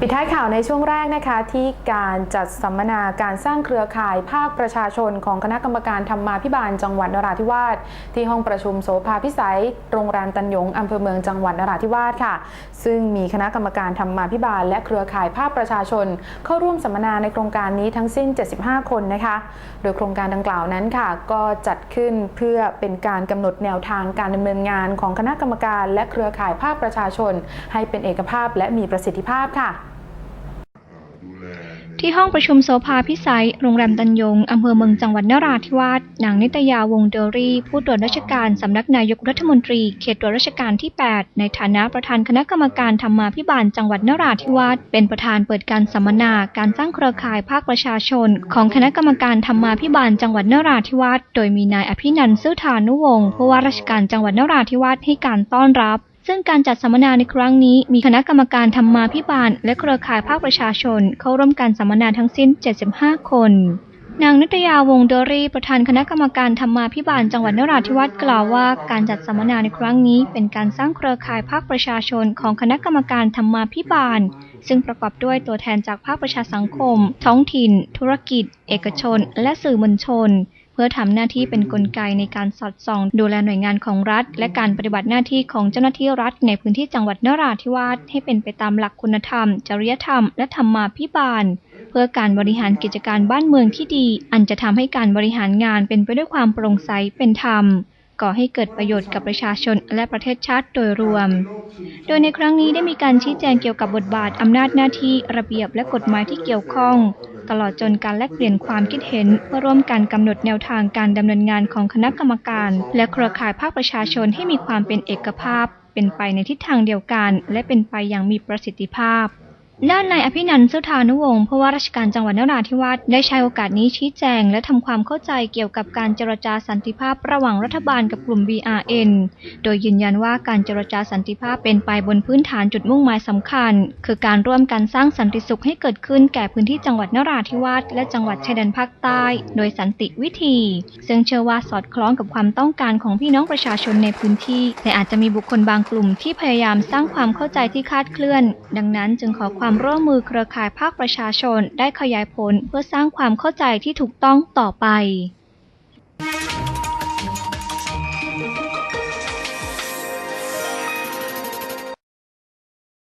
ปิดท้ายข่าวในช่วงแรกนะคะที่การจัดสัมมนาการสร้างเครือข่ายภาคประชาชนของคณะกรรมการธรรมาภิบาลจังหวัดนราธิวาสที่ห้องประชุมโสภาพิสัยโรงแรมตันยงอำเภอเมืองจังหวัดนราธิวาสค่ะ ซึ่งมีคณะกรรมการธรรมาภิบาล และเครือข่ายภาคประชาชน เข้าร่วมสัมมนาในโครงการนี้ทั้งสิ้น 75 คนนะคะ โดยโครงการดังกล่าวนั้นค่ะ ก็จัดขึ้นเพื่อเป็นการกำหนดแนวทางการดำเนินงานของคณะกรรมการ และเครือข่ายภาคประชาชน ให้เป็นเอกภาพและมีประสิทธิภาพค่ะ ที่ห้องประชุมโสภาพิสัย โรงแรมตันยง อำเภอเมืองจังหวัดนราธิวาส นางนิตยาวงเดอรี่ ผู้ตรวจราชการสำนักนายกรัฐมนตรี เขตตรวจราชการที่ 8 ในฐานะประธานคณะกรรมการธรรมาภิบาลจังหวัดนราธิวาส เป็นประธานเปิดการสัมมนา การสร้างเครือข่ายภาคประชาชน ของคณะกรรมการธรรมาภิบาลจังหวัดนราธิวาส โดยมีนายอภินันท์ซื่อธานุวงศ์ผู้ว่าราชการจังหวัดนราธิวาสให้การต้อนรับ ซึ่งการจัดสัมมนาในครั้งนี้มีคณะกรรมการธรรมาภิบาล และเครือข่ายภาคประชาชน เข้าร่วมการสัมมนาทั้งสิ้น 75 คน นางนิตยาวงเดอรีประธานคณะกรรมการธรรมาภิบาลจังหวัดนราธิวาสกล่าวว่า การจัดสัมมนาในครั้งนี้ เป็นการสร้างเครือข่ายภาคประชาชน ของคณะกรรมการธรรมาภิบาล ซึ่งประกอบด้วยตัวแทนจากภาคประชาสังคม ท้องถิ่น ธุรกิจ เอกชน และสื่อมวลชน เพื่อทำหน้าที่เป็นนกลไกในการสอดส่อง ดูแลหน่วยงานของรัฐ และการปฏิบัติหน้าที่ของเจ้าหน้าที่รัฐ ในพื้นที่จังหวัดนราธิวาสให้เป็นไปตามหลักคุณธรรม จริยธรรม และธรรมาภิบาล เพื่อการบริหารกิจการบ้านเมืองที่ดี อันจะทำให้การบริหารงานเป็นไปด้วยความโปร่งใสเป็นธรรมก่อให้เกิดประโยชน์กับประชาชนและประเทศชาติโดยรวม โดยในครั้งนี้ได้มีการชี้แจงเกี่ยวกับบทบาทอำนาจหน้าที่ระเบียบและกฎหมายที่เกี่ยวข้อง ตลอดจนการแลกเปลี่ยนความคิดเห็นเพื่อร่วมกันกำหนดแนวทางการดำเนินงานของคณะกรรมการ และเครือข่ายภาคประชาชนให้มีความเป็นเอกภาพ เป็นไปในทิศทางเดียวกัน และเป็นไปอย่างมีประสิทธิภาพ ด้านนายอภินันท์สุธานุวงศ์ผู้ว่าราชการจังหวัดนราธิวาสได้ใช้โอกาสนี้ชี้แจง และทำความเข้าใจเกี่ยวกับการเจรจาสันติภาพระหว่างรัฐบาลกับกลุ่ม BRN โดยยืนยันว่าการเจรจาสันติภาพเป็นไปบนพื้นฐานจุดมุ่งหมายสำคัญ คือการร่วมกันสร้างสันติสุขให้เกิดขึ้นแก่พื้นที่จังหวัดนราธิวาสและจังหวัดชายแดนภาคใต้ โดยสันติวิธี ซึ่งเชื่อว่าสอดคล้องกับความต้องการของพี่น้องประชาชนในพื้นที่ แต่อาจจะมีบุคคลบางกลุ่มที่พยายามสร้างความเข้าใจที่คาดเคลื่อน ดังนั้นจึงขอความร่วมมือเครือข่ายภาคประชาชนได้ขยายผลเพื่อสร้างความเข้าใจที่ถูกต้องต่อไป